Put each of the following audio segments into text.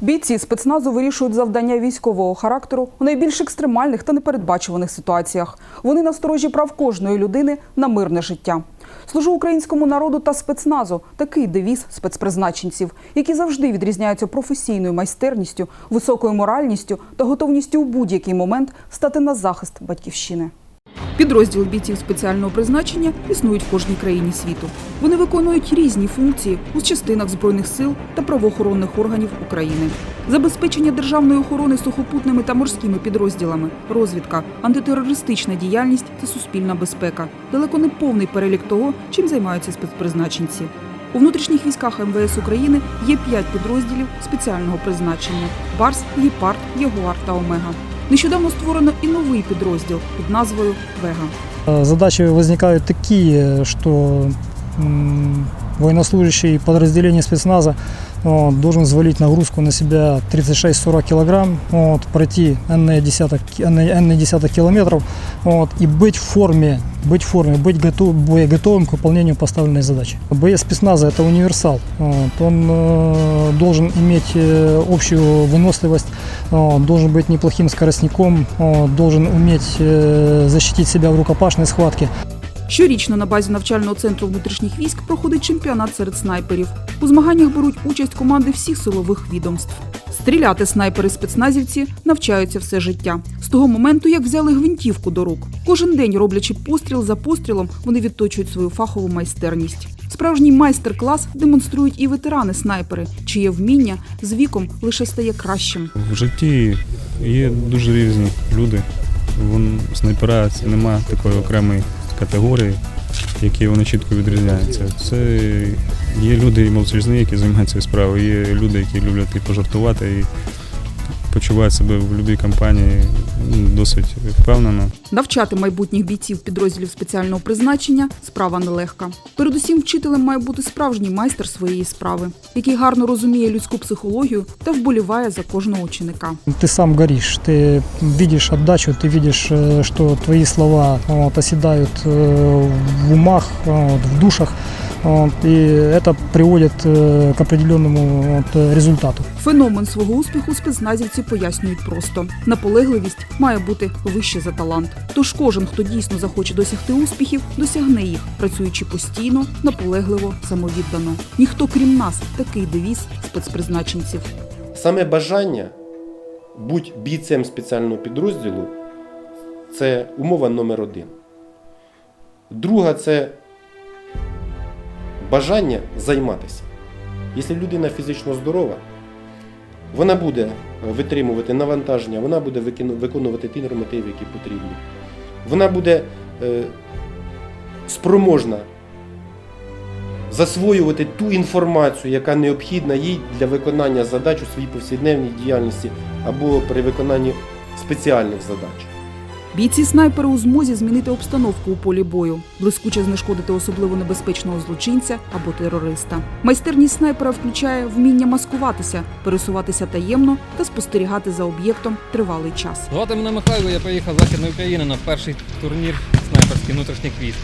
Бійці спецназу вирішують завдання військового характеру у найбільш екстремальних та непередбачуваних ситуаціях. Вони насторожі прав кожної людини на мирне життя. Служу українському народу та спецназу такий девіз спецпризначенців, які завжди відрізняються професійною майстерністю, високою моральністю та готовністю у будь-який момент стати на захист батьківщини. Підрозділи бійців спеціального призначення існують в кожній країні світу. Вони виконують різні функції у частинах збройних сил та правоохоронних органів України. Забезпечення державної охорони сухопутними та морськими підрозділами, розвідка, антитерористична діяльність та суспільна безпека. Далеко не повний перелік того, чим займаються спецпризначенці. У внутрішніх військах МВС України є п'ять підрозділів спеціального призначення: Барс, Гепард, Ягуар та Омега. Нещодавно створено і новий підрозділ під назвою Вега. Задачі виникають такі, що что підрозділення спецназу вот, должен взвалить нагрузку на себя 36-40 килограмм, вот, пройти n десяток, n, десяток километров вот, и быть в форме, быть в форме, быть готов, готовым к выполнению поставленной задачи. Боец спецназа это универсал. Вот, он э, должен иметь э, общую выносливость, вот, должен быть неплохим скоростником, вот, должен уметь э, защитить себя в рукопашной схватке. Щорічно на базі навчального центру внутрішніх військ проходить чемпіонат серед снайперів. У змаганнях беруть участь команди всіх силових відомств. Стріляти снайпери-спецназівці навчаються все життя з того моменту, як взяли гвинтівку до рук. Кожен день, роблячи постріл за пострілом, вони відточують свою фахову майстерність. Справжній майстер-клас демонструють і ветерани-снайпери, чиє вміння з віком лише стає кращим. В житті є дуже різні люди. Вон снайпера це немає такої окремої категорії, які вони чітко відрізняються. Це є люди і які займаються справою, є люди, які люблять і пожартувати і почувають себе в будь-якій компанії ну, досить впевнено. Навчати майбутніх бійців підрозділів спеціального призначення справа нелегка. Передусім, вчителем має бути справжній майстер своєї справи, який гарно розуміє людську психологію та вболіває за кожного ученика. Ты сам горишь, ты видишь отдачу, ты видишь, э, что твои слова вот, оседают э, в умах, вот, в душах, вот, и это приводит э, к определенному вот, результату. Феномен свого успіху спецназівці пояснюють просто: наполегливість має бути вище за талант. Тож кожен, хто дійсно захоче досягти успіхів, досягне їх, працюючи постійно, наполегливо, самовіддано. Ніхто крім нас такий девіз спецпризначенців. Саме бажання бути бійцем спеціального підрозділу це умова номер один. Друга це бажання займатися. Якщо людина фізично здорова, вона буде витримувати навантаження, вона буде виконувати ті нормативи, які потрібні. Вона буде е, спроможна засвоювати ту інформацію, яка необхідна їй для виконання задач у своїй повсякденній діяльності або при виконанні спеціальних задач. Бійці снайпери у змозі змінити обстановку у полі бою, блискуче знешкодити особливо небезпечного злочинця або терориста. Майстерність снайпера включає вміння маскуватися, пересуватися таємно та спостерігати за об'єктом тривалий час. Звати мене Михайло, я приїхав з Західної України на перший турнір снайперський внутрішній військ.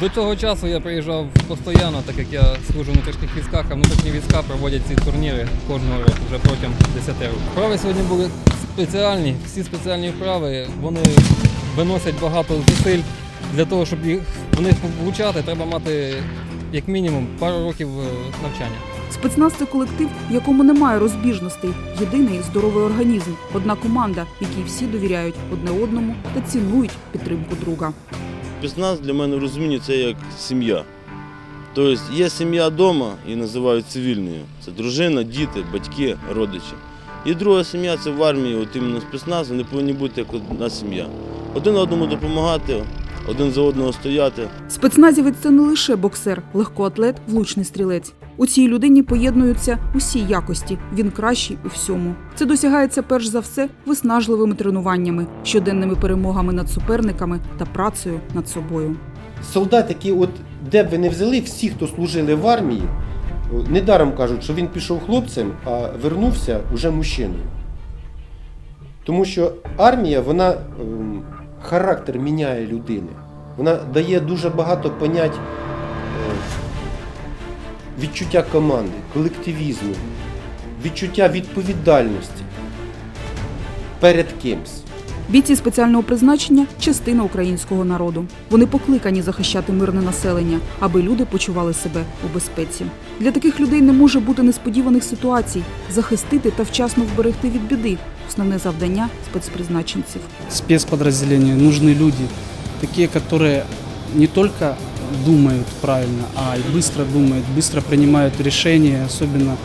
До цього часу я приїжджав постійно, так як я служу в внутрішніх військах, а внутрішні війська проводять ці турніри кожного року вже протягом 10 років. Вправи сьогодні були спеціальні, всі спеціальні вправи, вони виносять багато зусиль. Для того, щоб їх в них влучати, треба мати як мінімум пару років е, навчання. Спецназ це колектив, в якому немає розбіжностей, єдиний здоровий організм, одна команда, якій всі довіряють одне одному та цінують підтримку друга. Спецназ для мене в розумінні це як сім'я. Тобто є сім'я вдома, її називають цивільною. Це дружина, діти, батьки, родичі. І друга сім'я це в армії, от іменно спецназ, вони повинні бути як одна сім'я. Один одному допомагати, один за одного стояти. Спецназівець це не лише боксер, легкоатлет, влучний стрілець. У цій людині поєднуються усі якості. Він кращий у всьому. Це досягається перш за все виснажливими тренуваннями, щоденними перемогами над суперниками та працею над собою. Солдат, який от де б ви не взяли, всі, хто служили в армії, недаром кажуть, що він пішов хлопцем, а вернувся уже мужчиною. Тому що армія, вона ем, характер міняє людини. Вона дає дуже багато понять відчуття команди, колективізму, відчуття відповідальності перед кимсь. Бійці спеціального призначення частина українського народу. Вони покликані захищати мирне населення, аби люди почували себе у безпеці. Для таких людей не може бути несподіваних ситуацій захистити та вчасно вберегти від біди. Основне завдання спецпризначенців. спецподразделению нужны люди, такие, которые не только думают правильно, а и быстро думают, быстро принимают решения, особенно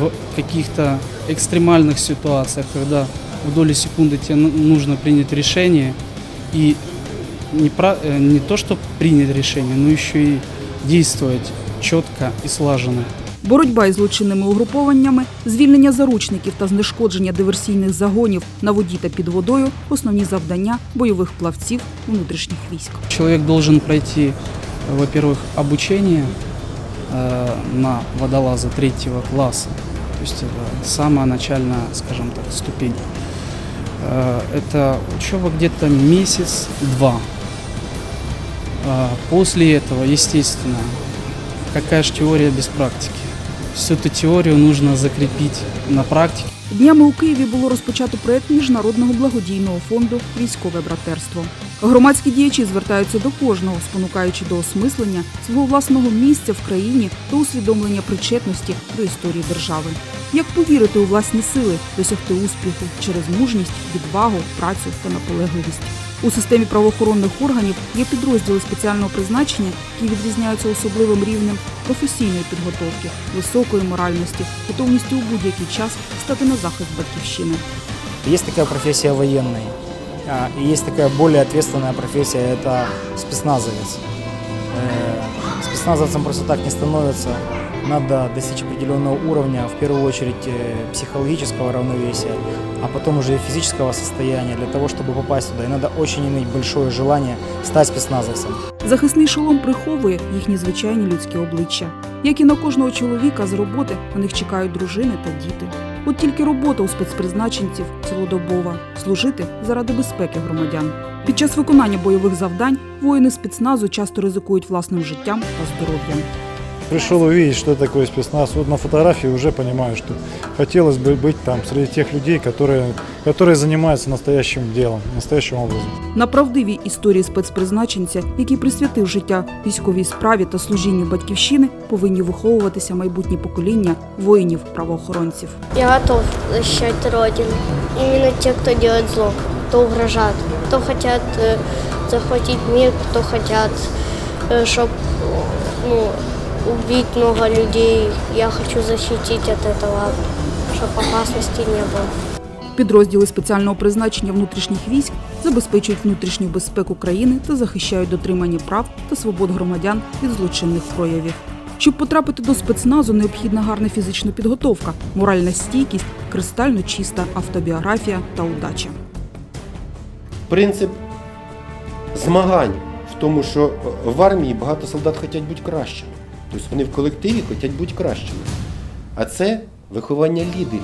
в каких-то экстремальных ситуациях, когда в доли секунды тебе ну- нужно принять решение и не, про- э, не то, что принять решение, но еще и действовать четко и слаженно. Боротьба із злочинними угрупованнями, звільнення заручників та знешкодження диверсійних загонів на воді та під водою основні завдання бойових плавців внутрішніх військ. Человек должен пройти, во-первых, обучение э, на водолаза третьего класса, то есть это самая начальная, скажем так, ступень. Э, это учеба где-то месяц-два. Э, После этого, естественно, какая же теория без практики? Всю эту теорию нужно закрепить на практике. Днями у Києві було розпочато проект міжнародного благодійного фонду Військове братерство. Громадські діячі звертаються до кожного, спонукаючи до осмислення свого власного місця в країні та усвідомлення причетності до історії держави. Як повірити у власні сили, досягти успіху через мужність, відвагу, працю та наполегливість. У системі правоохоронних органів є підрозділи спеціального призначення, які відрізняються особливим рівнем професійної підготовки, високої моральності, готовністю у будь-який час стати на захист батьківщини. Есть такая профессия военный, а, и есть такая более ответственная профессия, это спецназовец. Э, Спецназовцем просто так не становится, надо достичь определенного уровня, в первую очередь э, психологического равновесия, а потом уже и физического состояния для того, чтобы попасть туда. И надо очень иметь большое желание стать спецназовцем. Захисний шолом приховує їхні звичайні людські обличчя. Як і на кожного чоловіка з роботи, на них чекають дружини та діти. От тільки робота у спецпризначенців цілодобова служити заради безпеки громадян. Під час виконання бойових завдань воїни спецназу часто ризикують власним життям та здоров'ям Пришел увидеть, что такое спецназ. Вот на фотографии уже понимаю, что хотелось бы быть там среди тех людей, которые, которые занимаются настоящим делом, настоящим образом. На правдивій історії спецпризначенця, який присвятив життя військовій справі та служінню батьківщини, повинні виховуватися майбутні покоління воїнів-правоохоронців. Я готов защищать Родину. Именно те, кто делает зло, кто угрожает, кто хотят э, захватить мир, кто хотят, чтобы ну, убить много людей. Я хочу защитить от этого, чтобы опасности не было. Підрозділи спеціального призначення внутрішніх військ забезпечують внутрішню безпеку країни та захищають дотримання прав та свобод громадян від злочинних проявів. Щоб потрапити до спецназу, необхідна гарна фізична підготовка, моральна стійкість, кристально чиста автобіографія та удача. Принцип змагань в тому, що в армії багато солдат хочуть бути кращими. Тобто вони в колективі хочуть бути кращими. А це виховання лідерів,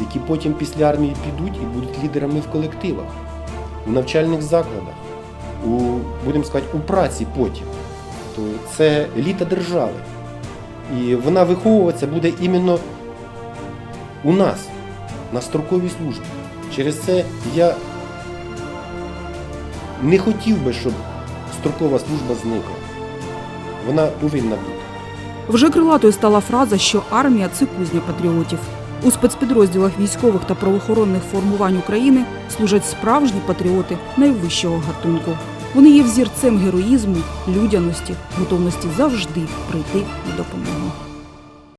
які потім після армії підуть і будуть лідерами в колективах, у навчальних закладах, у, будемо сказати, у праці потім. То це еліта держави. І вона виховуватися буде іменно у нас, на строковій службі. Через це я не хотів би, щоб строкова служба зникла. Вона повинна бути. Вже крилатою стала фраза, що армія це кузня патріотів. У спецпідрозділах військових та правоохоронних формувань України служать справжні патріоти найвищого гатунку. Вони є взірцем героїзму, людяності, готовності завжди прийти на допомогу.